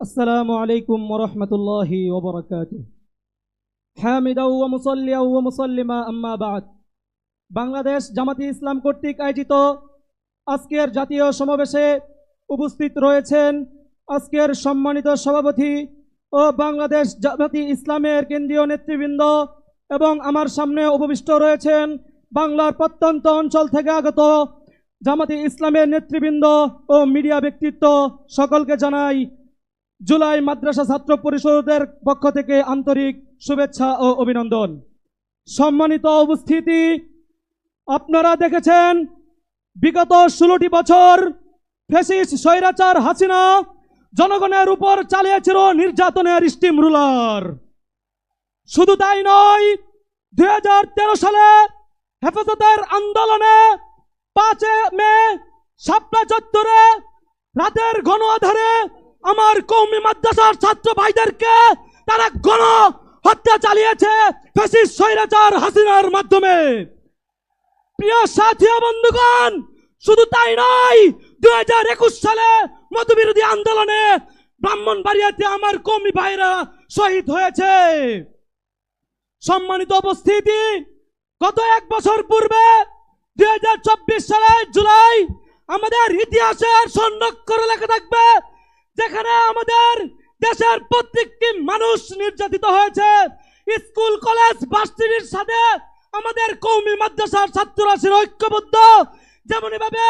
السلام عليكم ورحمة الله وبركاته حامدا ومصليا ومسلما أما بعد বাংলাদেশ জামাতি ইসলাম কর্তৃক আয়োজিত আজকের জাতীয় সমাবেশে উপস্থিত রয়েছেন আজকের সম্মানিত সভাপতি ও বাংলাদেশ জামাতি ইসলামের কেন্দ্রীয় নেতৃবৃন্দ এবং আমার সামনে উপবিষ্ট রয়েছেন বাংলার প্রত্যন্ত অঞ্চল থেকে আগত জামাতি ইসলামের নেতৃবৃন্দ ও মিডিয়া ব্যক্তিত্ব সকলকে জানাই জুলাই মাদ্রাসা ছাত্র পরিষদের পক্ষ থেকে আন্তরিক শুভেচ্ছা ও অভিনন্দন। সম্মানিত উপস্থিতি, আপনারা দেখেছেন, বিগত ষোলোটি বছর ফেসিস স্বৈরাচার হাসিনা জনগণের উপর চালিয়েছিল নির্যাতনের স্টিম রুলার। শুধু তাই নয়, দুই সালে হেফাজতের আন্দোলনে পাঁচে মে শাপলা চত্বরে রাতের ঘন আধারে আমার কৌমি মাদ্রাসার ছাত্র ভাইদেরকে তারা গণ হত্যা চালিয়েছে স্বৈরাচার হাসিনার মাধ্যমে। প্রিয় সাথী বন্ধুগণ, শুধু তাই নয় দুই হাজার একুশ সালে মতবিরোধী আন্দোলনে ব্রাহ্মণবাড়িয়াতে আমার কৌমি ভাইরা শহীদ হয়েছে। সম্মানিত উপস্থিতি, গত এক বছর পূর্বে চব্বিশ সালের জুলাই আমাদের ইতিহাসের স্বর্ণক্ষরে লেখা থাকবে যেখানে আমাদের দেশের প্রত্যেকটি মানুষ নির্যাতিত হয়েছে, স্কুল, কলেজ, ভার্সিটির সাথে আমাদের কৌমি মাদ্রাসার ছাত্ররা ছিল ঐক্যবদ্ধ। যেমন ভাবে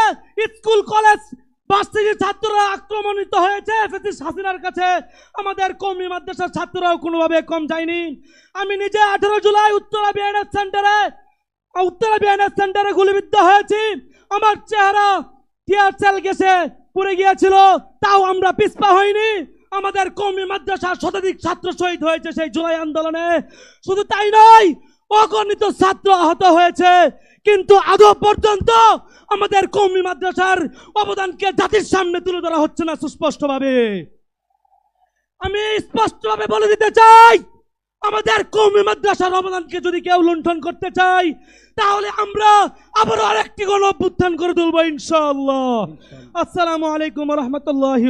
স্কুল, কলেজ, ভার্সিটির ছাত্ররা আক্রমণিত হয়েছে, ফেসিস হাসিনার কাছে আমাদের কৌমি মাদ্রাসার ছাত্ররাও কোনোভাবে কম যায়নি। আমি নিজে আঠারো জুলাই উত্তরা বিএনএস সেন্টারে, উত্তরা বিএনএস সেন্টারে গুলিবিদ্ধ হয়েছি। আমার চেহারা টিয়ার সেল গেছে। পুড়ে গিয়েছিল, তাও আমরা পিছপা হইনি। আমাদের কমি মাদ্রাসার শতাধিক ছাত্র শহীদ হয়েছে সেই জুলাই আন্দোলনে। শুধু তাই নয়, অগণিত ছাত্র আহত হয়েছে। কিন্তু আদৌ পর্যন্ত আমাদের কৌমি মাদ্রাসার অবদানকে জাতির সামনে তুলে ধরা হচ্ছে না সুস্পষ্টভাবে। আমি স্পষ্টভাবে বলে দিতে চাই আমাদের কৌমি মাদ্রাসার অবদানকে যদি কেউ লুণ্ঠন করতে চাই তাহলে আমরা আবারও আরেকটি গণ অভ্যুত্থান করে তুলবো ইনশাআল্লাহ। আসসালামু আলাইকুম রহমতুল্লাহ